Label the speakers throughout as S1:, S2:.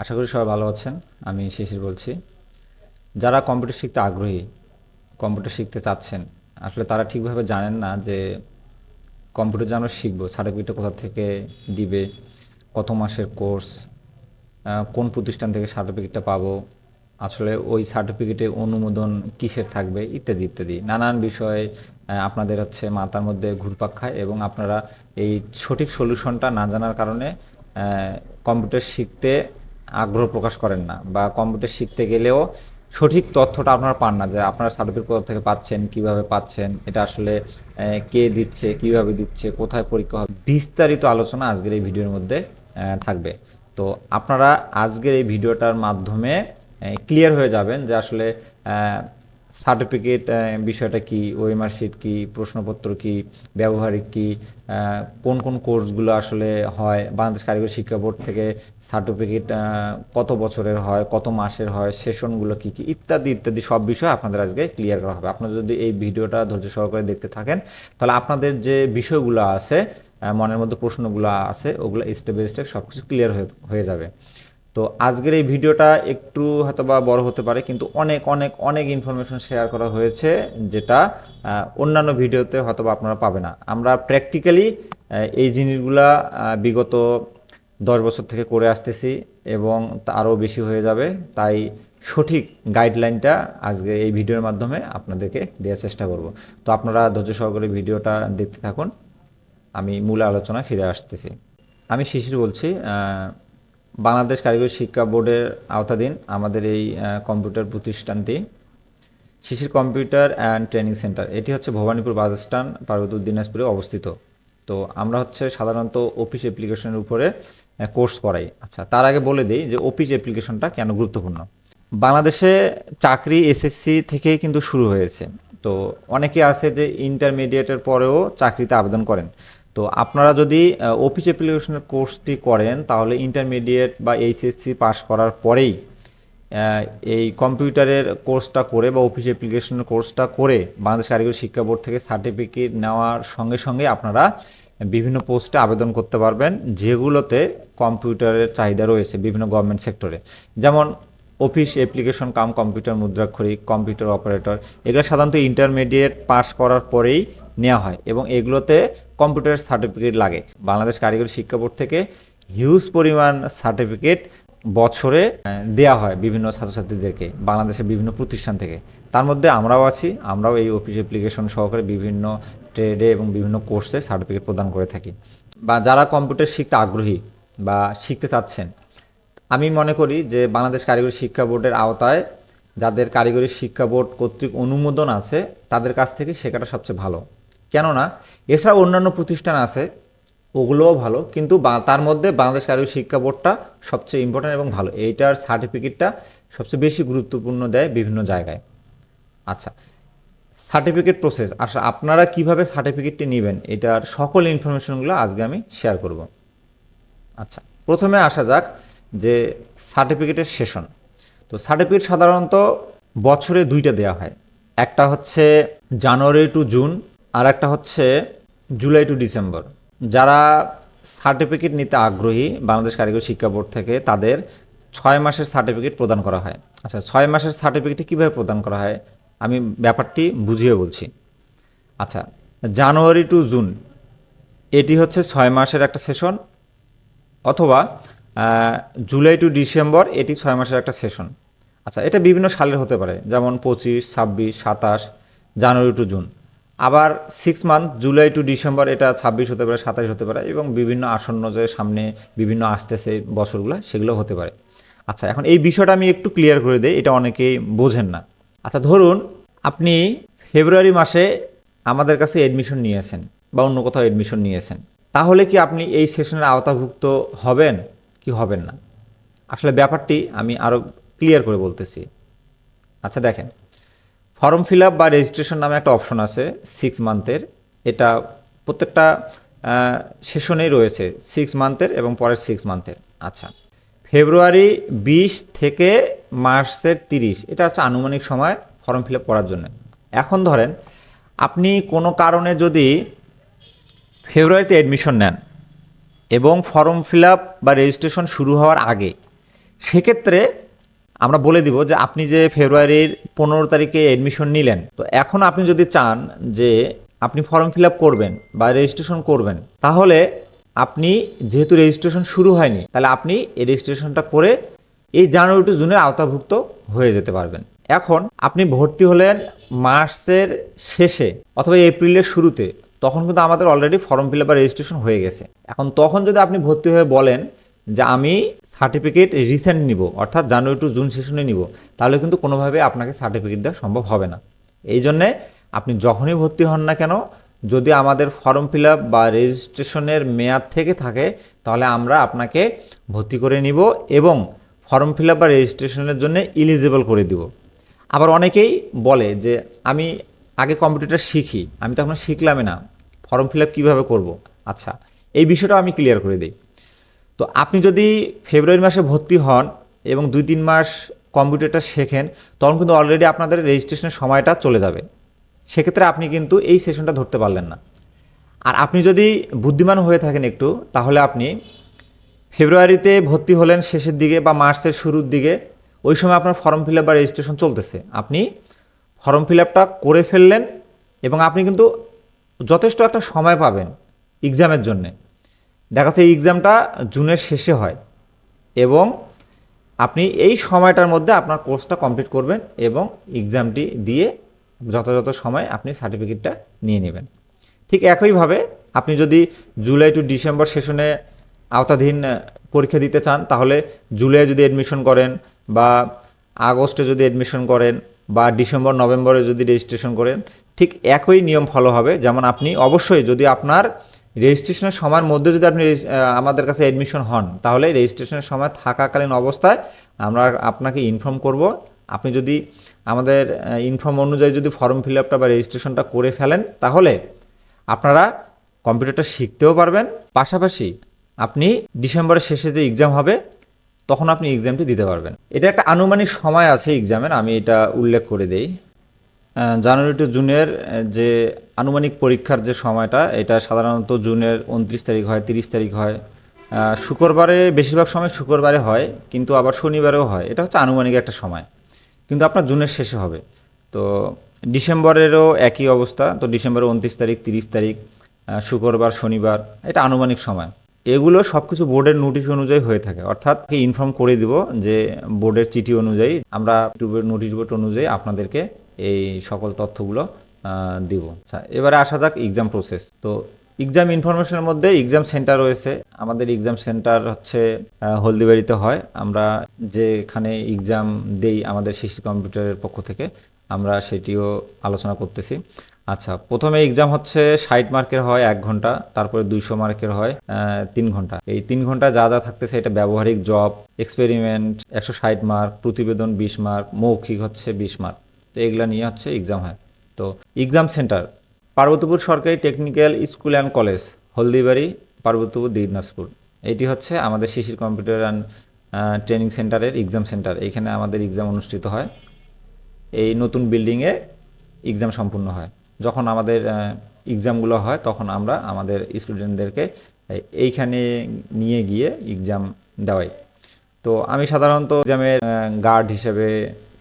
S1: আশা করি সবাই ভালো আছেন। আমি শিশির বলছি। যারা কম্পিউটার শিখতে আগ্রহী, কম্পিউটার শিখতে চাচ্ছেন, আসলে তারা ঠিকভাবে জানেন না যে কম্পিউটার যেন শিখব সার্টিফিকেটটা কোথা থেকে দিবে, কত মাসের কোর্স কোন প্রতিষ্ঠান থেকে সার্টিফিকেটটা পাবো, আসলে ওই সার্টিফিকেটে অনুমোদন কিসের থাকবে, ইত্যাদি ইত্যাদি। নানান বিষয়ে আপনাদের হচ্ছে মাথার মধ্যে ঘুরপাক খায় এবং আপনারা এই সঠিক সলিউশনটা না জানার কারণে কম্পিউটার শিখতে আগ্রহ প্রকাশ করেন না বা কম্পিউটার শিখতে গেলেও সঠিক তথ্যটা আপনারা পান না যে আপনারা সার্টিফিকেট কোথা থেকে পাচ্ছেন, কীভাবে পাচ্ছেন, এটা আসলে কে দিচ্ছে, কীভাবে দিচ্ছে, কোথায় পরীক্ষা হবে, বিস্তারিত আলোচনা আজকের এই ভিডিওর মধ্যে থাকবে। তো আপনারা আজকের এই ভিডিওটার মাধ্যমে ক্লিয়ার হয়ে যাবেন যে আসলে সার্টিফিকেট বিষয়টা কি? ওয়েমার্কশিট কি? প্রশ্নপত্র কি? ব্যবহারিক কি? কোন কোন কোর্সগুলো আসলে হয়? বাংলাদেশ কারিগরি শিক্ষা বোর্ড থেকে সার্টিফিকেট কত বছরের হয়? কত মাসের হয়? সেশনগুলো কি কি? ইত্যাদি ইত্যাদি সব বিষয় আপনাদের আজকে ক্লিয়ার করা হবে। আপনারা যদি এই ভিডিওটা ধৈর্য সহকারে দেখতে থাকেন, তাহলে আপনাদের যে বিষয়গুলো আছে মনের মধ্যে প্রশ্নগুলো আছে, ওগুলো স্টেপ বাই স্টেপ সব কিছু ক্লিয়ার হয়ে যাবে। তো আজকের এই ভিডিওটা একটু হয়তো বা বড় হতে পারে, কিন্তু অনেক অনেক অনেক ইনফরমেশন শেয়ার করা হয়েছে যেটা অন্যান্য ভিডিওতে হয়তো বা আপনারা পাবে না। আমরা প্র্যাকটিক্যালি এই জিনিসগুলা বিগত দশ বছর থেকে করে আসতেছি এবং আরও বেশি হয়ে যাবে। তাই সঠিক গাইডলাইনটা আজকে এই ভিডিওর মাধ্যমে আপনাদেরকে দেওয়ার চেষ্টা করব। তো আপনারা ধৈর্য সহকারে ভিডিওটা দেখতে থাকুন। আমি মূল আলোচনায় ফিরে আসতেছি। আমি শিশির বলছি বাংলাদেশ কারিগরি শিক্ষা বোর্ডের আওতাধীন আমাদের এই কম্পিউটার প্রতিষ্ঠানটি, Shishir computer and training centre. এটি হচ্ছে ভবানীপুর বাস স্ট্যান্ড পার্বতীপুর দিনাজপুরে অবস্থিত। তো আমরা হচ্ছে সাধারণত অফিস অ্যাপ্লিকেশনের উপরে কোর্স করাই আচ্ছা তার আগে বলে দিই যে অফিস অ্যাপ্লিকেশনটা কেন গুরুত্বপূর্ণ? বাংলাদেশে চাকরি এসএসসি থেকে কিন্তু শুরু হয়েছে। তো অনেকে আছে যে ইন্টারমিডিয়েটের পরেও চাকরিতে আবেদন করেন। তো আপনারা যদি অফিস অ্যাপ্লিকেশনের কোর্সটি করেন, তাহলে ইন্টারমিডিয়েট বা এইচএসসি পাস করার পরেই এই কম্পিউটারের কোর্সটা করে বা অফিস অ্যাপ্লিকেশনের কোর্সটা করে বাংলাদেশ কারিগরি শিক্ষা বোর্ড থেকে সার্টিফিকেট নেওয়ার সঙ্গে সঙ্গে আপনারা বিভিন্ন পোস্টে আবেদন করতে পারবেন, যেগুলোতে কম্পিউটারের চাহিদা রয়েছে বিভিন্ন গভর্নমেন্ট সেক্টরে যেমন অফিস অ্যাপ্লিকেশন কাম কম্পিউটার মুদ্রাক্ষরিক কম্পিউটার অপারেটর এগুলো সাধারণত ইন্টারমিডিয়েট পাস করার পরেই নেওয়া হয় এবং এগুলোতে কম্পিউটার সার্টিফিকেট লাগে। বাংলাদেশ কারিগরি শিক্ষা বোর্ড থেকে হিউজ পরিমাণ সার্টিফিকেট বছরে দেয়া হয় বিভিন্ন ছাত্রছাত্রীদেরকে, বাংলাদেশের বিভিন্ন প্রতিষ্ঠান থেকে। তার মধ্যে আমরাও আছি, আমরাও এই অফিস অ্যাপ্লিকেশন সহকারে বিভিন্ন ট্রেডে এবং বিভিন্ন কোর্সে সার্টিফিকেট প্রদান করে থাকি। বা যারা কম্পিউটার শিখতে আগ্রহী বা শিখতে চাচ্ছেন, আমি মনে করি যে বাংলাদেশ কারিগরি শিক্ষা বোর্ডের আওতায় যাদের কারিগরি শিক্ষা বোর্ড কর্তৃক অনুমোদন আছে, তাদের কাছ থেকে শেখাটা সবচেয়ে ভালো। কেননা এছাড়া অন্যান্য প্রতিষ্ঠান আছে, ওগুলোও ভালো, কিন্তু তার মধ্যে বাংলাদেশ কারিগরি শিক্ষা বোর্ডটা সবচেয়ে ইম্পর্ট্যান্ট এবং ভালো। এইটার সার্টিফিকেটটা সবচেয়ে বেশি গুরুত্বপূর্ণ দেয় বিভিন্ন জায়গায়। আচ্ছা সার্টিফিকেট প্রসেস আচ্ছা আপনারা কীভাবে সার্টিফিকেটটি নেবেন, এটার সকল ইনফরমেশনগুলো আজকে আমি শেয়ার করব। আচ্ছা প্রথমে আসা যাক যে সার্টিফিকেটের সেশন তো সার্টিফিকেট সাধারণত বছরে দুইটা দেওয়া হয়। একটা হচ্ছে জানুয়ারি টু জুন আর একটা হচ্ছে জুলাই টু ডিসেম্বর। যারা সার্টিফিকেট নিতে আগ্রহী বাংলাদেশ কারিগরি শিক্ষা বোর্ড থেকে, তাদের ছয় মাসের সার্টিফিকেট প্রদান করা হয়। আচ্ছা ছয় মাসের সার্টিফিকেটটি কীভাবে প্রদান করা হয়? আমি ব্যাপারটি বুঝিয়ে বলছি। আচ্ছা জানুয়ারি টু জুন, এটি হচ্ছে ছয় মাসের একটা সেশন, অথবা জুলাই টু ডিসেম্বর, এটি ছয় মাসের একটা সেশন। আচ্ছা এটা বিভিন্ন সালের হতে পারে, যেমন পঁচিশ, ছাব্বিশ, সাতাশ, জানুয়ারি টু জুন। আবার six month July to December এটা ছাব্বিশ হতে পারে, সাতাশ হতে পারে এবং বিভিন্ন আসন্ন যে সামনে বিভিন্ন আসতেছে বছরগুলো, সেগুলো হতে পারে। আচ্ছা এখন এই বিষয়টা আমি একটু ক্লিয়ার করে দিই, এটা অনেকেই বোঝেন না। আচ্ছা ধরুন আপনি ফেব্রুয়ারি মাসে আমাদের কাছে এডমিশন নিয়েছেন বা অন্য কোথাও এডমিশন নিয়েছেন। তাহলে কি আপনি এই সেশনের আওতাভুক্ত হবেন কি হবেন না? আসলে ব্যাপারটি আমি আরও ক্লিয়ার করে বলতেছি। আচ্ছা দেখেন ফর্ম ফিল আপ বা রেজিস্ট্রেশন নামে একটা অপশন আছে সিক্স মান্থের এটা প্রত্যেকটা সেশনেই রয়েছে সিক্স মান্থের এবং পরের সিক্স মান্থের আচ্ছা। ফেব্রুয়ারি বিশ থেকে মার্চের তিরিশ, এটা হচ্ছে আনুমানিক সময় ফর্ম ফিল আপ করার জন্য। এখন ধরেন, আপনি কোনো কারণে যদি ফেব্রুয়ারিতে অ্যাডমিশন নেন এবং ফর্ম ফিল আপ বা রেজিস্ট্রেশন শুরু হওয়ার আগে, সেক্ষেত্রে আমরা বলে দিব যে আপনি যে ফেব্রুয়ারির পনেরো তারিখে এডমিশন নিলেন, তো এখন আপনি যদি চান যে আপনি ফর্ম ফিল আপ করবেন বা রেজিস্ট্রেশন করবেন, তাহলে আপনি যেহেতু রেজিস্ট্রেশন শুরু হয়নি, তাহলে আপনি এই রেজিস্ট্রেশনটা করে এই জানুয়ারি টু জুনের আওতাভুক্ত হয়ে যেতে পারবেন। এখন আপনি ভর্তি হলেন মার্চের শেষে অথবা এপ্রিলের শুরুতে, তখন কিন্তু আমাদের অলরেডি ফর্ম ফিল আপ বা রেজিস্ট্রেশন হয়ে গেছে। এখন তখন যদি আপনি ভর্তি হয়ে বলেন যে আমি সার্টিফিকেট রিসেন্ট নিব, অর্থাৎ জানুয়ারি টু জুন সেশনে নিব, তাহলে কিন্তু কোনোভাবে আপনাকে সার্টিফিকেট দেওয়া সম্ভব হবে না। এই জন্যে আপনি যখনই ভর্তি হন না কেন, যদি আমাদের ফর্ম ফিল বা রেজিস্ট্রেশনের মেয়াদ থেকে থাকে, তাহলে আমরা আপনাকে ভর্তি করে নিব এবং ফর্ম ফিল বা রেজিস্ট্রেশনের জন্য ইলিজিবল করে দিব। আবার অনেকেই বলে যে, আমি আগে কম্পিউটার শিখি, আমি তো এখন শিখলামই না ফর্ম ফিল আপ কীভাবে করব? আচ্ছা এই বিষয়টাও আমি ক্লিয়ার করে দিই। তো আপনি যদি ফেব্রুয়ারি মাসে ভর্তি হন এবং দুই তিন মাস কম্পিউটারটা শেখেন, তখন কিন্তু অলরেডি আপনাদের রেজিস্ট্রেশনের সময়টা চলে যাবে। সেক্ষেত্রে আপনি কিন্তু এই সেশনটা ধরতে পারলেন না। আর আপনি যদি বুদ্ধিমান হয়ে থাকেন একটু, তাহলে আপনি ফেব্রুয়ারিতে ভর্তি হলেন শেষের দিকে বা মার্চের শুরুর দিকে, ওই সময় আপনার ফর্ম ফিল আপ বা রেজিস্ট্রেশন চলতেছে। আপনি ফর্ম ফিল আপটা করে ফেললেন এবং আপনি কিন্তু যথেষ্ট একটা সময় পাবেন এক্সামের জন্যে। দেখা যাচ্ছে এই এক্সামটা জুনের শেষে হয় এবং আপনি এই সময়টার মধ্যে আপনার কোর্সটা কমপ্লিট করবেন এবং এক্সামটি দিয়ে যথাযথ সময় আপনি সার্টিফিকেটটা নিয়ে নেবেন। ঠিক একইভাবে আপনি যদি জুলাই টু ডিসেম্বর সেশনে আওতাধীন পরীক্ষা দিতে চান, তাহলে জুলাই যদি অ্যাডমিশন করেন বা আগস্টে যদি অ্যাডমিশন করেন বা ডিসেম্বর, নভেম্বরে যদি রেজিস্ট্রেশন করেন, ঠিক একই নিয়ম ফলো হবে। যেমন আপনি অবশ্যই যদি আপনার রেজিস্ট্রেশনের সময়ের মধ্যে যদি আপনি আমাদের কাছে অ্যাডমিশন হন, তাহলে রেজিস্ট্রেশনের সময় থাকাকালীন অবস্থায় আমরা আপনাকে ইনফর্ম করব। আপনি যদি আমাদের ইনফর্ম অনুযায়ী যদি ফর্ম ফিল আপটা বা রেজিস্ট্রেশনটা করে ফেলেন, তাহলে আপনারা কম্পিউটারটা শিখতেও পারবেন। পাশাপাশি আপনি ডিসেম্বরের শেষে যে এক্সাম হবে, তখন আপনি এক্সামটি দিতে পারবেন। এটা একটা আনুমানিক সময় আছে এক্সামের আমি এটা উল্লেখ করে দেই। জানুয়ারি টু জুনের যে আনুমানিক পরীক্ষার যে সময়টা, এটা সাধারণত জুনের উনত্রিশ তারিখ হয়, তিরিশ তারিখ হয়। শুক্রবারে, বেশিরভাগ সময় শুক্রবারে হয়, কিন্তু আবার শনিবারেও হয়। এটা হচ্ছে আনুমানিক একটা সময়। কিন্তু আপনার জুনের শেষে হবে। তো ডিসেম্বরেরও একই অবস্থা। তো ডিসেম্বরের উনত্রিশ তারিখ, তিরিশ তারিখ শুক্রবার, শনিবার, এটা আনুমানিক সময়। এগুলো সব কিছু বোর্ডের নোটিশ অনুযায়ী হয়ে থাকে। অর্থাৎ ইনফর্ম করে দিব যে বোর্ডের চিঠি অনুযায়ী আমরা নোটিশ বোর্ড অনুযায়ী আপনাদেরকে এই সকল তথ্যগুলো দিব। আচ্ছা এবারে আসা যাক এক্সাম প্রসেস তো এক্সাম ইনফরমেশনের মধ্যে এক্সাম সেন্টার রয়েছে। আমাদের এক্সাম সেন্টার হচ্ছে হলদিবাড়িতে হয়। আমরা যেখানে এক্সাম দেই আমাদের শিশু কম্পিউটারের পক্ষ থেকে, আমরা সেটিও আলোচনা করতেছি। আচ্ছা প্রথমে এক্সাম হচ্ছে ষাট মার্কের হয় এক ঘণ্টা, তারপরে দুইশো মার্কের হয় তিন ঘণ্টা। এই তিন ঘণ্টা যা যা থাকতেছে, এটা ব্যবহারিক জব এক্সপেরিমেন্ট একশো ষাট মার্ক, প্রতিবেদন বিশ মার্ক, মৌখিক হচ্ছে বিশ মার্ক। তো এগুলা নিয়ে হচ্ছে এক্সাম হয়। তো এক্সাম সেন্টার পার্বতীপুর সরকারি technical school and college Haldibari, Parbatipur, Dinajpur. এটি হচ্ছে আমাদের শিশির কম্পিউটার অ্যান্ড ট্রেনিং সেন্টারের এক্সাম সেন্টার এখানে আমাদের এক্সাম অনুষ্ঠিত হয়। এই নতুন বিল্ডিংয়ে এক্সাম সম্পূর্ণ হয়। যখন আমাদের এক্সামগুলো হয়, তখন আমরা আমাদের স্টুডেন্টদেরকে এইখানে নিয়ে গিয়ে এক্সাম দেওয়াই। তো আমি সাধারণত এক্সামের গার্ড হিসেবে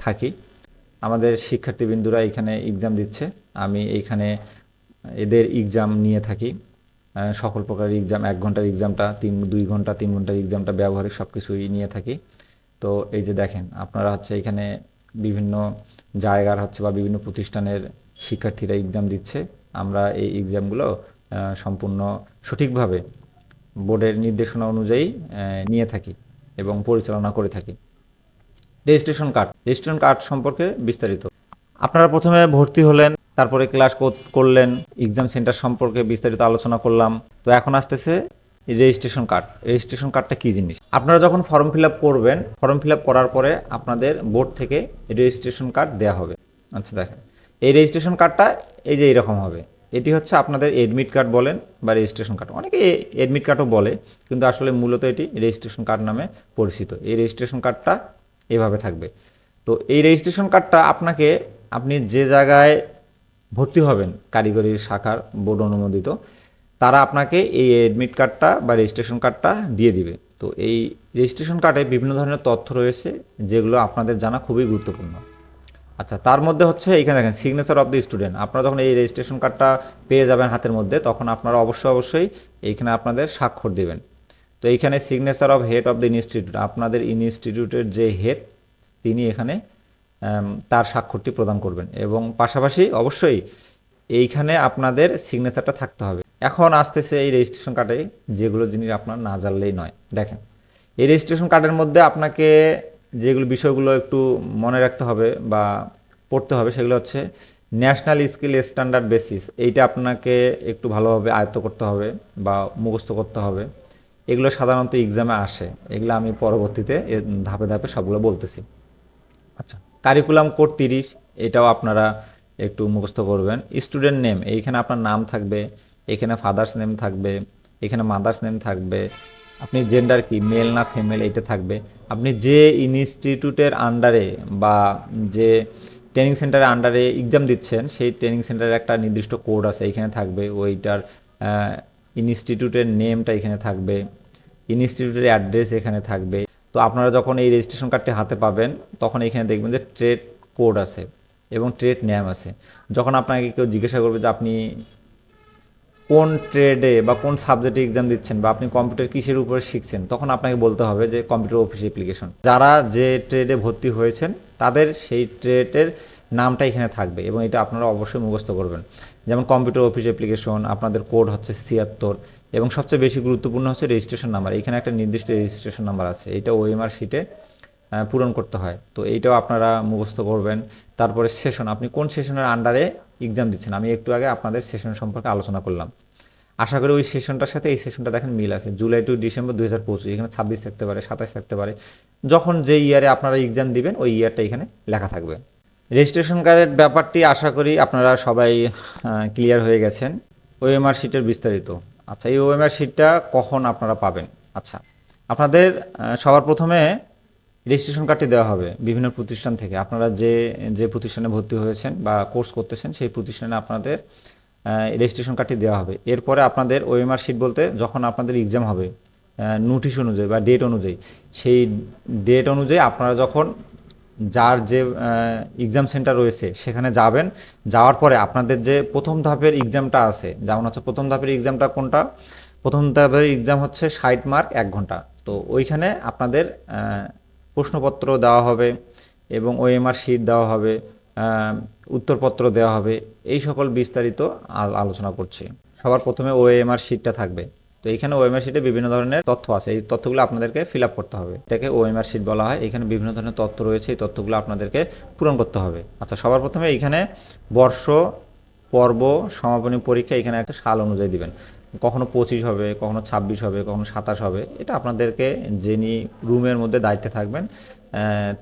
S1: থাকি। আমাদের শিক্ষার্থীবৃন্দুরা এখানে এক্সাম দিচ্ছে। আমি এইখানে এদের এক্সাম নিয়ে থাকি। সকল প্রকারের এক্সাম এক ঘণ্টার এক্সামটা তিন, দুই ঘণ্টা, তিন ঘণ্টার এক্সামটা ব্যবহারিক সব কিছুই নিয়ে থাকি। তো এই যে দেখেন, আপনারা হচ্ছে এখানে বিভিন্ন জায়গার হচ্ছে বা বিভিন্ন প্রতিষ্ঠানের শিক্ষার্থীরা এক্সাম দিচ্ছে। আমরা এই এক্সামগুলো সম্পূর্ণ সঠিকভাবে বোর্ডের নির্দেশনা অনুযায়ী নিয়ে থাকি এবং পরিচালনা করে থাকি। Registration card. রেজিস্ট্রেশন কার্ড সম্পর্কে বিস্তারিত। আপনারা প্রথমে ভর্তি হলেন, তারপরে ক্লাস করলেন এক্সাম সেন্টার সম্পর্কে বিস্তারিত আলোচনা করলাম। তো এখন আসতেছে রেজিস্ট্রেশন কার্ড। রেজিস্ট্রেশন কার্ডটা কী জিনিস? আপনারা যখন ফর্ম ফিল করবেন ফর্ম ফিল করার পরে আপনাদের বোর্ড থেকে রেজিস্ট্রেশন কার্ড দেওয়া হবে। আচ্ছা দেখেন। এই রেজিস্ট্রেশন কার্ডটা এই যে এইরকম হবে। এটি হচ্ছে আপনাদের এডমিট কার্ড বলেন বা রেজিস্ট্রেশন কার্ড। অনেকে এডমিট কার্ডও বলে, কিন্তু আসলে মূলত এটি রেজিস্ট্রেশন কার্ড নামে পরিচিত। এই রেজিস্ট্রেশন কার্ডটা এভাবে থাকবে। তো এই রেজিস্ট্রেশন কার্ডটা আপনাকে, আপনি যে জায়গায় ভর্তি হবেন, কারিগরি শাখার বোর্ড অনুমোদিত, তারা আপনাকে এই অ্যাডমিট কার্ডটা বা রেজিস্ট্রেশন কার্ডটা দিয়ে দিবে। তো এই রেজিস্ট্রেশন কার্ডে বিভিন্ন ধরনের তথ্য রয়েছে, যেগুলো আপনাদের জানা খুবই গুরুত্বপূর্ণ। আচ্ছা তার মধ্যে হচ্ছে এখানে দেখেন সিগনেচার অফ দ্য স্টুডেন্ট আপনারা যখন এই রেজিস্ট্রেশন কার্ডটা পেয়ে যাবেন হাতের মধ্যে, তখন আপনারা অবশ্যই অবশ্যই এইখানে আপনাদের স্বাক্ষর দেবেন। তো এইখানে signature of head of the institute আপনাদের ইনস্টিটিউটের যে হেড তিনি এখানে তার স্বাক্ষরটি প্রদান করবেন। এবং পাশাপাশি অবশ্যই এইখানে আপনাদের সিগনেচারটা থাকতে হবে। এখন আসতেছে এই রেজিস্ট্রেশন কার্ডে যেগুলো জিনিস আপনার না জানলেই নয়। দেখেন, এই রেজিস্ট্রেশন কার্ডের মধ্যে আপনাকে যেগুলো বিষয়গুলো একটু মনে রাখতে হবে বা পড়তে হবে, সেগুলো হচ্ছে ন্যাশনাল স্কিল স্ট্যান্ডার্ড বেসিস এইটা আপনাকে একটু ভালোভাবে আয়ত্ত করতে হবে বা মুখস্থ করতে হবে। এগুলো সাধারণত এক্সামে আসে। এগুলো আমি পরবর্তীতে ধাপে ধাপে সবগুলো বলতেছি। আচ্ছা কারিকুলাম কোড তিরিশ, এটাও আপনারা একটু মুখস্থ করবেন। স্টুডেন্ট নেম এইখানে আপনার নাম থাকবে, এখানে ফাদার্স নেম থাকবে, এখানে মাদার্স নেম থাকবে, আপনি জেন্ডার কি মেল না ফিমেল এইটা থাকবে। আপনি যে ইনস্টিটিউটের আন্ডারে বা যে ট্রেনিং সেন্টারের আন্ডারে এক্সাম দিচ্ছেন, সেই ট্রেনিং সেন্টারের একটা নির্দিষ্ট কোড আছে এখানে থাকবে, ওইটার ইনস্টিটিউটের নেমটা এখানে থাকবে, ইনস্টিটিউটের অ্যাড্রেস এখানে থাকবে। তো আপনারা যখন এই রেজিস্ট্রেশন কার্ডটি হাতে পাবেন, তখন এখানে দেখবেন যে ট্রেড কোড আছে এবং ট্রেড নেম আছে। যখন আপনাকে কেউ জিজ্ঞাসা করবে যে আপনি কোন ট্রেডে বা কোন সাবজেক্টে এক্সাম দিচ্ছেন বা আপনি কম্পিউটার কিসের উপরে শিখছেন, তখন আপনাকে বলতে হবে যে কম্পিউটার অফিস অ্যাপ্লিকেশন যারা যে ট্রেডে ভর্তি হয়েছেন, তাদের সেই ট্রেডের নামটা এখানে থাকবে এবং এটা আপনারা অবশ্যই মুখস্থ করবেন। যেমন কম্পিউটার অফিস অ্যাপ্লিকেশন আপনাদের কোড হচ্ছে ছিয়াত্তর, এবং সবচেয়ে বেশি গুরুত্বপূর্ণ হচ্ছে রেজিস্ট্রেশন নাম্বার এখানে একটা নির্দিষ্ট রেজিস্ট্রেশন নাম্বার আছে, এটা ওএমআর শিটে পূরণ করতে হয়। তো এইটাও আপনারা মুখস্থ করবেন। তারপরে সেশন আপনি কোন সেশনের আন্ডারে এক্সাম দিচ্ছেন? আমি একটু আগে আপনাদের সেশন সম্পর্কে আলোচনা করলাম। আশা করি ওই সেশনটার সাথে এই সেশনটা দেখেন মিল আছে। জুলাই টু ডিসেম্বর দুই হাজার পঁচিশ, এখানে ছাব্বিশ থাকতে পারে, সাতাশ থাকতে পারে। যখন যে ইয়ারে আপনারা এক্সাম দিবেন, ওই ইয়ারটা এখানে লেখা থাকবে। রেজিস্ট্রেশন কার্ডের ব্যাপারটি আশা করি আপনারা সবাই ক্লিয়ার হয়ে গেছেন। ওএমআর শিটের বিস্তারিত। আচ্ছা এই ওএমআর শিটটা কখন আপনারা পাবেন? আচ্ছা আপনাদের সবার প্রথমে রেজিস্ট্রেশন কার্ডটি দেওয়া হবে বিভিন্ন প্রতিষ্ঠান থেকে। আপনারা যে যে প্রতিষ্ঠানে ভর্তি হয়েছেন বা কোর্স করতেছেন, সেই প্রতিষ্ঠানে আপনাদের রেজিস্ট্রেশন কার্ডটি দেওয়া হবে। এরপরে আপনাদের ওএমআর শিট বলতে যখন আপনাদের এক্সাম হবে নোটিশ অনুযায়ী বা ডেট অনুযায়ী, সেই ডেট অনুযায়ী আপনারা যখন যার যে এক্সাম সেন্টার রয়েছে, সেখানে যাবেন। যাওয়ার পরে আপনাদের যে প্রথম ধাপের এক্সামটা আছে, যেমন হচ্ছে প্রথম ধাপের এক্সামটা কোনটা? প্রথম ধাপের এক্সাম হচ্ছে ষাট মার্ক এক ঘণ্টা। তো ওইখানে আপনাদের প্রশ্নপত্র দেওয়া হবে এবং ওএমআর শিট দেওয়া হবে উত্তরপত্র দেওয়া হবে। এই সকল বিস্তারিত আলোচনা করছি। সবার প্রথমে ওএমআর শিটটা থাকবে। তো এখানে ওএমআর শিটে বিভিন্ন ধরনের তথ্য আছে। এই তথ্যগুলো আপনাদেরকে ফিল আপ করতে হবে। এটাকে ওএমআর শিট বলা হয়। এখানে বিভিন্ন ধরনের তথ্য রয়েছে। এই তথ্যগুলো আপনাদেরকে পূরণ করতে হবে। আচ্ছা সবার প্রথমে এখানে বর্ষ, পর্ব, সমাপনী পরীক্ষা এখানে একটা সাল অনুযায়ী দিবেন। কখনো পঁচিশ হবে, কখনো ছাব্বিশ হবে, কখনো সাতাশ হবে। এটা আপনাদেরকে যিনি রুমের মধ্যে দায়িত্বে থাকবেন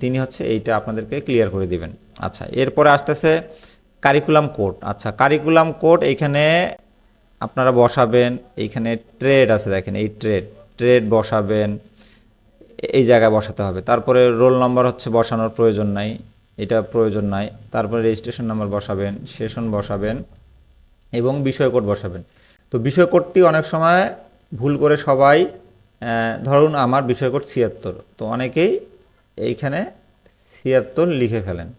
S1: তিনি হচ্ছে এইটা আপনাদেরকে ক্লিয়ার করে দিবেন। আচ্ছা এরপরে আসতেছে কারিকুলাম কোড আচ্ছা কারিকুলাম কোড এইখানে আপনারা বসাবেন, এইখানে ট্রেড আছে দেখেন, এই ট্রেড ট্রেড বসাবেন, এই জায়গায় বসাতে হবে। তারপরে রোল নম্বর হচ্ছে বসানোর প্রয়োজন নাই, এটা প্রয়োজন নাই। তারপরে রেজিস্ট্রেশন নাম্বার বসাবেন, সেশন বসাবেন এবং বিষয় কোড বসাবেন। তো বিষয় কোডটি অনেক সময় ভুল করে সবাই ধরুন আমার বিষয় কোড ছিয়াত্তর, তো অনেকেই এইখানে ছিয়াত্তর লিখে ফেলেন।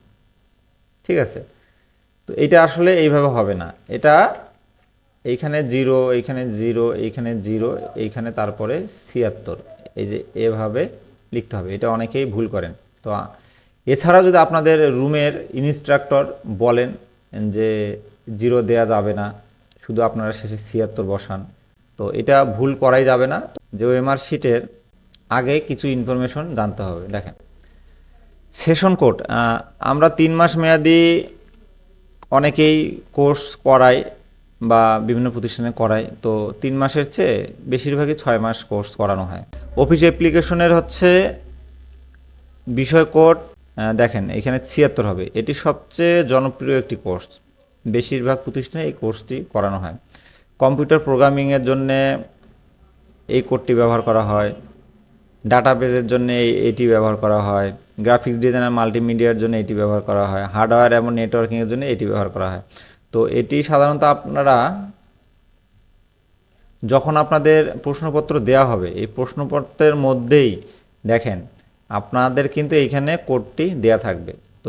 S1: ঠিক আছে? তো এটা আসলে এইভাবে হবে না। এটা এইখানে জিরো এইখানে জিরো এইখানে জিরো, এইখানে তারপরে ছিয়াত্তর। এই যে এভাবে লিখতে হবে। এটা অনেকেই ভুল করেন। তো এছাড়া যদি আপনাদের রুমের ইনস্ট্রাক্টর বলেন যে জিরো দেয়া যাবে না, শুধু আপনারা শেষে ছিয়াত্তর বসান, তো এটা ভুল করাই যাবে না। যে ওএমআর শিটের আগে কিছু ইনফরমেশন জানতে হবে। দেখেন, সেশন কোড আমরা তিন মাস মেয়াদি অনেকেই কোর্স করাই বা বিভিন্ন প্রতিষ্ঠানে করাই তো তিন মাসের চেয়ে বেশিরভাগই ছয় মাস কোর্স করানো হয়। অফিস অ্যাপ্লিকেশনের হচ্ছে বিষয় কোড দেখেন, এখানে ছিয়াত্তর হবে। এটি সবচেয়ে জনপ্রিয় একটি কোর্স। বেশিরভাগ প্রতিষ্ঠানে এই কোর্সটি করানো হয়। কম্পিউটার প্রোগ্রামিংয়ের জন্যে এই কোডটি ব্যবহার করা হয়। ডাটাবেজের জন্য এই- এটি ব্যবহার করা হয়। গ্রাফিক্স ডিজাইন আর মাল্টিমিডিয়ার জন্য এটি ব্যবহার করা হয়। হার্ডওয়্যার এবং নেটওয়ার্কিংয়ের জন্য এটি ব্যবহার করা হয়। তো এটি সাধারণত আপনারা যখন আপনাদের প্রশ্নপত্র দেয়া হবে, এই প্রশ্নপত্রের মধ্যেই দেখেন, আপনাদের কিন্তু এইখানে কোডটি দেয়া থাকবে। তো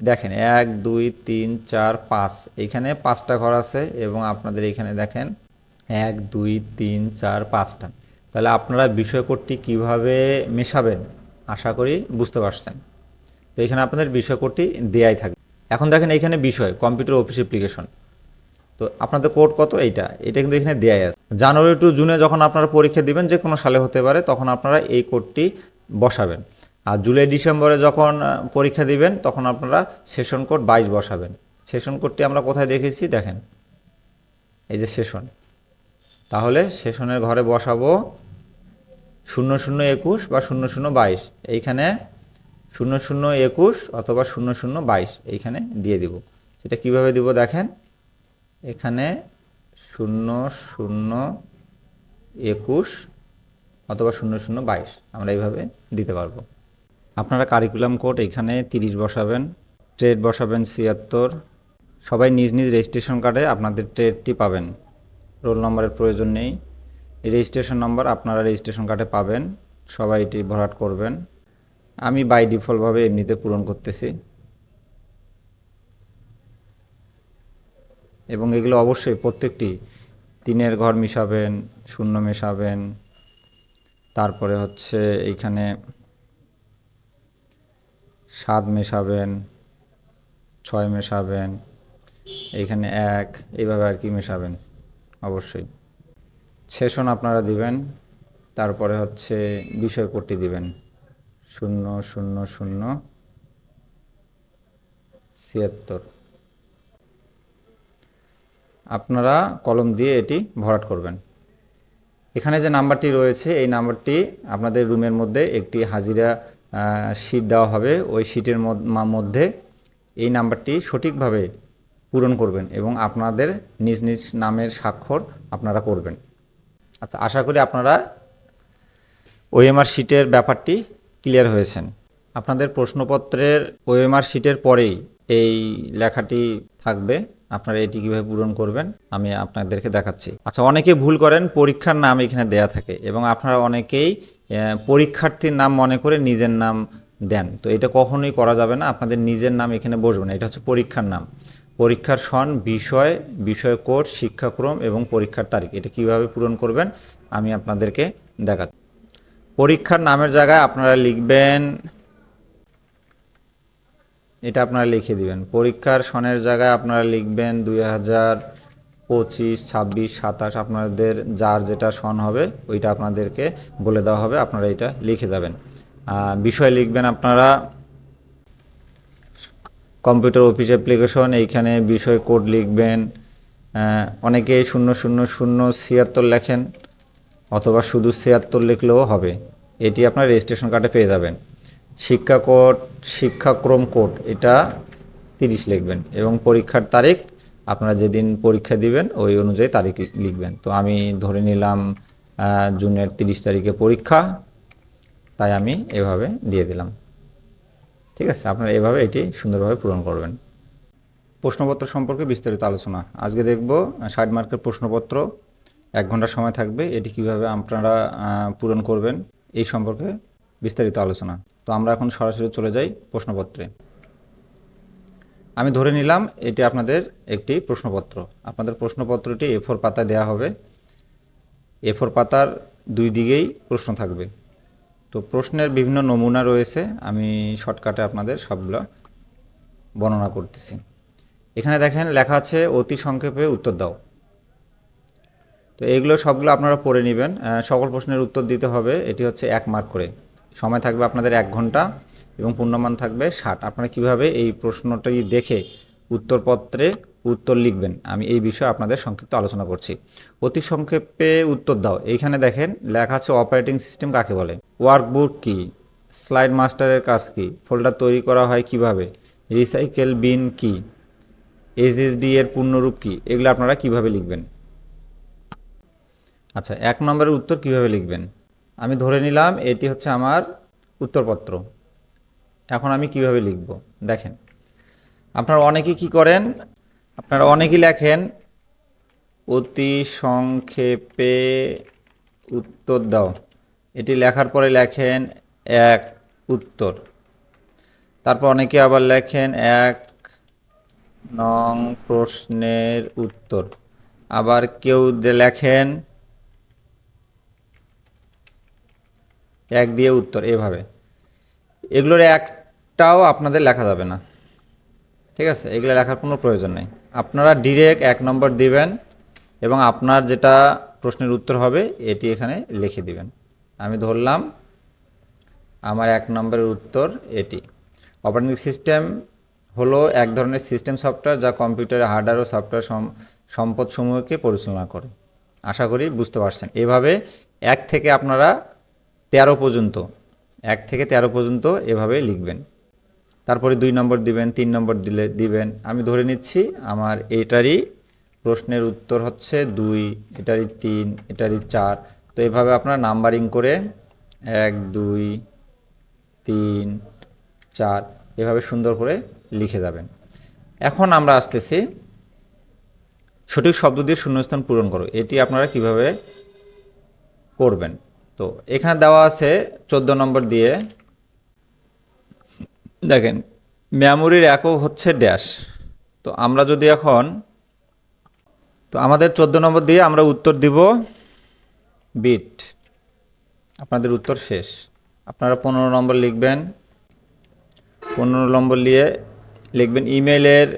S1: দেখেন, এক, দুই, তিন, চার, পাঁচ এইখানে পাঁচটা ঘর আছে এবং আপনাদের এইখানে দেখেন, এক, দুই, তিন, চার, পাঁচটা। তাহলে আপনারা বিষয় কোডটি কীভাবে মেশাবেন, আশা করি বুঝতে পারছেন। তো এখানে আপনাদের বিষয় কোডটি দেয়াই থাকবে। এখন দেখেন এখানে বিষয় কম্পিউটার অফিস অ্যাপ্লিকেশন তো আপনাদের কোড কত? এইটা। এটা কিন্তু এখানে দেয়াই আছে। জানুয়ারি টু জুনে যখন আপনারা পরীক্ষা দিবেন, যে কোনো সালে হতে পারে, তখন আপনারা এই কোডটি বসাবেন। আর জুলাই, ডিসেম্বরে যখন পরীক্ষা দিবেন, তখন আপনারা সেশন কোড বাইশ বসাবেন। সেশন কোডটি আমরা কোথায় দেখেছি? দেখেন। এই যে সেশন তাহলে সেশনের ঘরে বসাবো, শূন্য শূন্য একুশ বা শূন্য শূন্য বাইশ। এইখানে শূন্য শূন্য একুশ অথবা শূন্য শূন্য বাইশ এইখানে দিয়ে দিব। সেটা কীভাবে দিব দেখেন? এখানে শূন্য শূন্য একুশ অথবা শূন্য শূন্য বাইশ আমরা এইভাবে দিতে পারব। আপনারা কারিকুলাম কোড এখানে তিরিশ বসাবেন ট্রেড বসাবেন ছিয়াত্তর। সবাই নিজ নিজ রেজিস্ট্রেশন কার্ডে আপনাদের ট্রেডটি পাবেন। রোল নম্বরের প্রয়োজন নেই। রেজিস্ট্রেশন নম্বর আপনারা রেজিস্ট্রেশন কার্ডে পাবেন। সবাই এটি ভরাট করবেন। আমি বাই ডিফল্টভাবে এমনিতে পূরণ করতেছি। এবং এগুলো অবশ্যই প্রত্যেকটি তিনের ঘর মিশাবেন, শূন্য মেশাবেন। তারপরে হচ্ছে এইখানে সাত মেশাবেন, ছয় মেশাবেন এইখানে এক এইভাবে আর কি মেশাবেন, অবশ্যই। সেশন আপনারা দিবেন, তারপরে হচ্ছে বিষয় কোডটি দিবেন। শূন্য শূন্য শূন্য। ছিয়াত্তর। আপনারা কলম দিয়ে এটি ভরাট করবেন। এখানে যে নাম্বারটি রয়েছে, এই নাম্বারটি আপনাদের রুমের মধ্যে একটি হাজিরা শিট দেওয়া হবে। ওই শিটের মধ্যে এই নাম্বারটি সঠিকভাবে পূরণ করবেন এবং আপনাদের নিজ নিজ নামের স্বাক্ষর আপনারা করবেন। আচ্ছা আশা করি আপনারা ওএমআর শিটের ব্যাপারটি ক্লিয়ার হয়েছেন। আপনাদের প্রশ্নপত্রের ওএমআর শিটের পরেই এই লেখাটি থাকবে। আপনারা এটি কীভাবে পূরণ করবেন, আমি আপনাদেরকে দেখাচ্ছি। আচ্ছা অনেকে ভুল করেন, পরীক্ষার নাম এখানে দেয়া থাকে এবং আপনারা অনেকেই পরীক্ষার্থীর নাম মনে করে নিজের নাম দেন। তো এটা কখনোই করা যাবে না, আপনাদের নিজের নাম এখানে বসবে না, এটা হচ্ছে পরীক্ষার নাম। পরীক্ষার সন, বিষয় বিষয় কোড শিক্ষাক্রম এবং পরীক্ষার তারিখ, এটা কীভাবে পূরণ করবেন, আমি আপনাদেরকে দেখাচ্ছি। পরীক্ষার নামের জায়গায় আপনারা লিখবেন, এটা আপনারা লিখে দিবেন। পরীক্ষার সনের জায়গায় আপনারা লিখবেন দুই হাজার পঁচিশ, ছাব্বিশ, সাতাশ, আপনাদের যার যেটা সন হবে, ওইটা আপনাদেরকে বলে দেওয়া হবে, আপনারা এটা লিখে যাবেন। বিষয় লিখবেন আপনারা, কম্পিউটার অফিস অ্যাপ্লিকেশন, এইখানে বিষয় কোড লিখবেন অনেকে শূন্য শূন্য শূন্য ছিয়াত্তর লেখেন। অথবা শুধু ছিয়াত্তর লিখলেও হবে। এটি আপনার রেজিস্ট্রেশন কার্ডে পেয়ে যাবেন। শিক্ষা কোড, শিক্ষাক্রম কোড, এটা তিরিশ লিখবেন এবং পরীক্ষার তারিখ আপনারা যেদিন পরীক্ষা দিবেন, ওই অনুযায়ী তারিখ লিখবেন। তো আমি ধরে নিলাম জুনের তিরিশ তারিখে পরীক্ষা, তাই আমি এভাবে দিয়ে দিলাম। ঠিক আছে, আপনারা এভাবে এটি সুন্দরভাবে পূরণ করবেন। প্রশ্নপত্র সম্পর্কে বিস্তারিত আলোচনা। আজকে দেখব ষাট মার্কের প্রশ্নপত্র। এক ঘণ্টা সময় থাকবে, এটি কীভাবে আপনারা পূরণ করবেন, এই সম্পর্কে বিস্তারিত আলোচনা। তো আমরা এখন সরাসরি চলে যাই প্রশ্নপত্রে। আমি ধরে নিলাম, এটি আপনাদের একটি প্রশ্নপত্র। আপনাদের প্রশ্নপত্রটি এ ফোর পাতায় দেওয়া হবে। এ ফোর পাতার দুই দিকেই প্রশ্ন থাকবে। তো প্রশ্নের বিভিন্ন নমুনা রয়েছে, আমি শর্টকাটে আপনাদের সবগুলো বর্ণনা করতেছি। এখানে দেখেন, লেখা আছে, অতি সংক্ষেপে উত্তর দাও। তো এইগুলো সবগুলো আপনারা পড়ে নেবেন। সকল প্রশ্নের উত্তর দিতে হবে। এটি হচ্ছে এক মার্ক করে। সময় থাকবে আপনাদের এক ঘণ্টা এবং পূর্ণমান থাকবে ষাট। আপনারা কীভাবে এই প্রশ্নটি দেখে উত্তরপত্রে উত্তর লিখবেন? আমি এই বিষয়ে আপনাদের সংক্ষিপ্ত আলোচনা করছি। অতি সংক্ষেপে উত্তর দাও। এইখানে দেখেন, লেখা আছে অপারেটিং সিস্টেম কাকে বলে? ওয়ার্কবুক কি? স্লাইড মাস্টারের কাজ কি? ফোল্ডার তৈরি করা হয় কীভাবে? রিসাইকেল বিন কি? এসএসডি এর পূর্ণরূপ কি? এগুলো আপনারা কীভাবে লিখবেন? আচ্ছা এক নম্বরের উত্তর কীভাবে লিখবেন? আমি ধরে নিলাম এটি হচ্ছে আমার উত্তরপত্র। এখন আমি কীভাবে লিখব? দেখেন, আপনারা অনেকেই কি করেন? আপনারা অনেকেই লেখেন, অতি সংক্ষেপে উত্তর দাও। এটি লেখার পরে লেখেন, এক উত্তর। তারপর অনেকে আবার লেখেন, এক নং প্রশ্নের উত্তর। আবার কেউ লেখেন এক দিয়ে উত্তর, এভাবে। এগুলোর একটাও আপনাদের লেখা যাবে না। ঠিক আছে? এগুলো লেখার কোনো প্রয়োজন নেই। আপনারা ডিরেক্ট এক নম্বর দিবেন এবং আপনার যেটা প্রশ্নের উত্তর হবে, এটি এখানে লিখে দিবেন। আমি ধরলাম, আমার এক নম্বরের উত্তর এটি। অপারেটিং সিস্টেম হলো এক ধরনের সিস্টেম সফটওয়্যার যা কম্পিউটারের হার্ডওয়্যার ও সফটওয়্যার সম্পদসমূহকে পরিচালনা করে। আশা করি বুঝতে পারছেন। এভাবে এক থেকে আপনারা তেরো পর্যন্ত, এক থেকে তেরো পর্যন্ত এভাবে লিখবেন। তারপরে দুই নম্বর দিবেন, তিন নম্বর দিলে দিবেন। আমি ধরে নিচ্ছি, আমার এটারই প্রশ্নের উত্তর হচ্ছে দুই, এটারই তিন, এটারই চার। তো এভাবে আপনারা নাম্বারিং করে এক, দুই, তিন, চার এভাবে সুন্দর করে লিখে যাবেন। এখন আমরা আসতেছি, সঠিক শব্দ দিয়ে শূন্যস্থান পূরণ করো। এটি আপনারা কীভাবে করবেন? তো এখানে দেওয়া আছে চোদ্দ নম্বর দিয়ে, দেখেন, মেমোরির একক হচ্ছে ড্যাশ। তো আমরা যদি এখন, তো আমাদের চোদ্দ নম্বর দিয়ে আমরা উত্তর দিব বিট। আপনাদের উত্তর শেষ। আপনারা পনেরো নম্বর লিখবেন। পনেরো নম্বর নিয়ে লিখবেন ইমেলের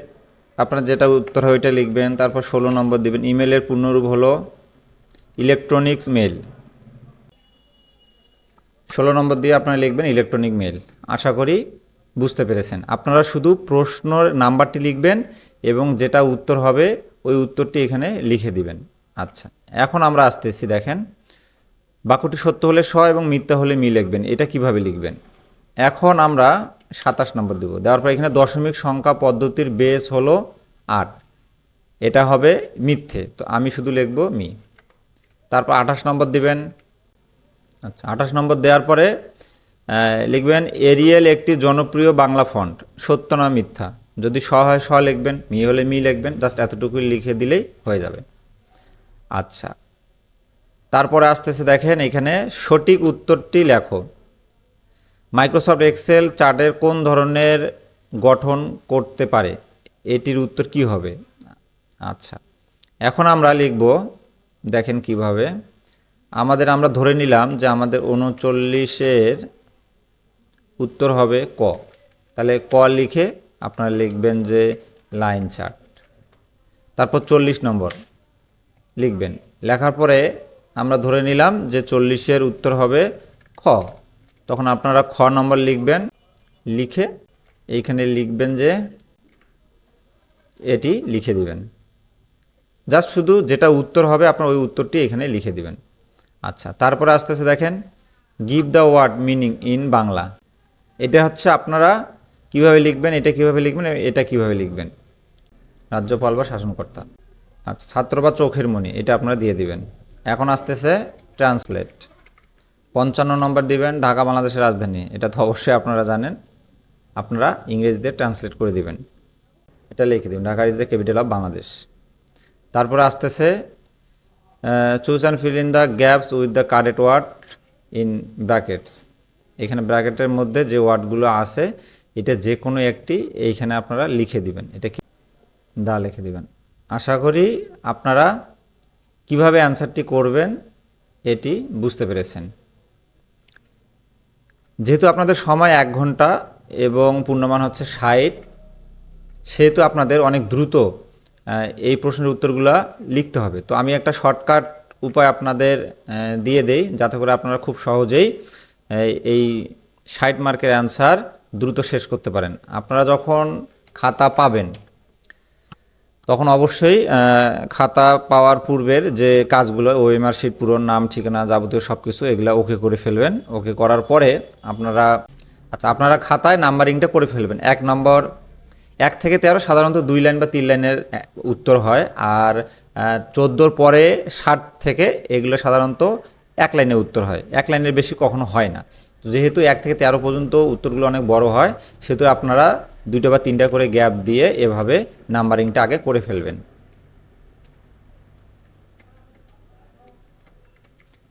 S1: আপনার যেটা উত্তর হয় ওইটা লিখবেন। তারপর ষোলো নম্বর দিবেন। ইমেলের পূর্ণরূপ হলো ইলেকট্রনিক্স মেল ষোলো নম্বর দিয়ে আপনারা লিখবেন ইলেকট্রনিক মেল আশা করি বুঝতে পেরেছেন। আপনারা শুধু প্রশ্নর নাম্বারটি লিখবেন এবং যেটা উত্তর হবে, ওই উত্তরটি এখানে লিখে দিবেন। আচ্ছা এখন আমরা আসতেছি, দেখেন। বাক্যটি সত্য হলে স এবং মিথ্যা হলে মি লিখবেন। এটা কীভাবে লিখবেন? এখন আমরা সাতাশ নম্বর দেব। দেওয়ার পর এখানে দশমিক সংখ্যা পদ্ধতির বেস হলো আট। এটা হবে মিথ্যে। তো আমি শুধু লিখব মি। তারপর আঠাশ নম্বর দিবেন। আচ্ছা আঠাশ নম্বর দেওয়ার পরে লিখবেন, এরিয়েল একটি জনপ্রিয় বাংলা ফন্ট। সত্য না মিথ্যা। যদি স হয়, স লিখবেন, মি হলে মি লিখবেন, জাস্ট এতটুকু লিখে দিলেই হয়ে যাবে। আচ্ছা তারপরে আসতেছে দেখেন, এখানে সঠিক উত্তরটি লেখো। মাইক্রোসফট এক্সেল চার্টের কোন ধরনের গঠন করতে পারে? এটির উত্তর কি হবে? আচ্ছা এখন আমরা লিখব, দেখেন কীভাবে। আমাদের আমরা ধরে নিলাম যে আমাদের উনচল্লিশের উত্তর হবে ক। তাহলে ক লিখে আপনারা লিখবেন যে লাইন চার্ট। তারপর চল্লিশ নম্বর লিখবেন। লেখার পরে আমরা ধরে নিলাম যে চল্লিশের উত্তর হবে খ। তখন আপনারা খ নম্বর লিখবেন, লিখে এইখানে লিখবেন যে এটি লিখে দিবেন। জাস্ট শুধু যেটা উত্তর হবে আপনার ওই উত্তরটি এখানে লিখে দিবেন। আচ্ছা তারপরে আস্তে আস্তে দেখেন give the word meaning in Bangla. এটা হচ্ছে আপনারা কীভাবে লিখবেন, এটা কীভাবে লিখবেন, এটা কীভাবে লিখবেন। রাজ্যপাল বা শাসনকর্তা। আচ্ছা ছাত্র বা চোখের মণি, এটা আপনারা দিয়ে দিবেন। এখন আসতেছে ট্রান্সলেট পঞ্চান্ন নম্বর দিবেন, ঢাকা, বাংলাদেশের রাজধানী। এটা তো অবশ্যই আপনারা জানেন। আপনারা ইংরেজিতে ট্রান্সলেট করে দিবেন। এটা লিখে দিবেন, Dhaka is the capital of Bangladesh. তারপরে আসতেছে choose and fill in the gaps with the correct word in brackets এখানে ব্র্যাকেটের মধ্যে যে ওয়ার্ডগুলো আছে, এটা যে কোনো একটি এইখানে আপনারা লিখে দিবেন। এটা কি? দা লিখে দিবেন। আশা করি আপনারা কীভাবে অ্যান্সারটি করবেন এটি বুঝতে পেরেছেন। যেহেতু আপনাদের সময় এক ঘণ্টা এবং পূর্ণমান হচ্ছে ষাট, সেহেতু আপনাদের অনেক দ্রুত এই প্রশ্নের উত্তরগুলো লিখতে হবে। তো আমি একটা শর্টকাট উপায় আপনাদের দিয়ে দেই, যাতে করে আপনারা খুব সহজেই এই ষাট মার্কের অ্যান্সার দ্রুত শেষ করতে পারেন। আপনারা যখন খাতা পাবেন, তখন অবশ্যই খাতা পাওয়ার পূর্বের যে কাজগুলো ওএমআর শিট পূরণ নাম, ঠিকানা যাবতীয় সব কিছু এগুলো ওকে করে ফেলবেন। ওকে করার পরে আপনারা আচ্ছা আপনারা খাতায় নাম্বারিংটা করে ফেলবেন। এক নম্বর এক থেকে তেরো সাধারণত দুই লাইন বা তিন লাইনের উত্তর হয়। আর চোদ্দোর পরে ষাট থেকে এগুলো সাধারণত এক লাইনের উত্তর হয়। এক লাইনের বেশি কখনো হয় না। যেহেতু এক থেকে তেরো পর্যন্ত উত্তরগুলো অনেক বড় হয়, সেহেতু আপনারা দুটো বা তিনটা করে গ্যাপ দিয়ে এভাবে নাম্বারিংটা আগে করে ফেলবেন।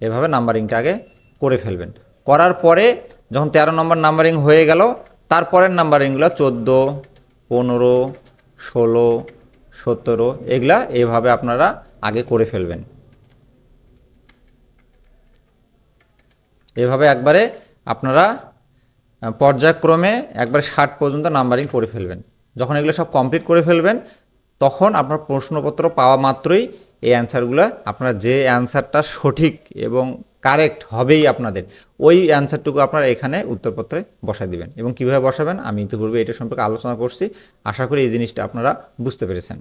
S1: এভাবে নাম্বারিংটা আগে করে ফেলবেন। করার পরে যখন তেরো নম্বর নাম্বারিং হয়ে গেল, তারপরের নাম্বারিংগুলো চোদ্দ পনেরো, ষোলো, সতেরো, এগুলা এভাবে আপনারা আগে করে ফেলবেন। এভাবে একবারে আপনারা পর্যায়ক্রমে একবারে ষাট পর্যন্ত নাম্বারিং করে ফেলবেন। যখন এগুলো সব কমপ্লিট করে ফেলবেন, তখন আপনার প্রশ্নপত্র পাওয়া মাত্রই এই অ্যান্সারগুলো আপনারা যে অ্যান্সারটা সঠিক এবং কারেক্ট হবেই আপনাদের, ওই অ্যান্সারটুকু আপনারা এখানে উত্তরপত্রে বসাই দিবেন এবং কীভাবে বসাবেন, আমি ইতিপূর্বে এটা সম্পর্কে আলোচনা করছি। আশা করি এই জিনিসটা আপনারা বুঝতে পেরেছেন।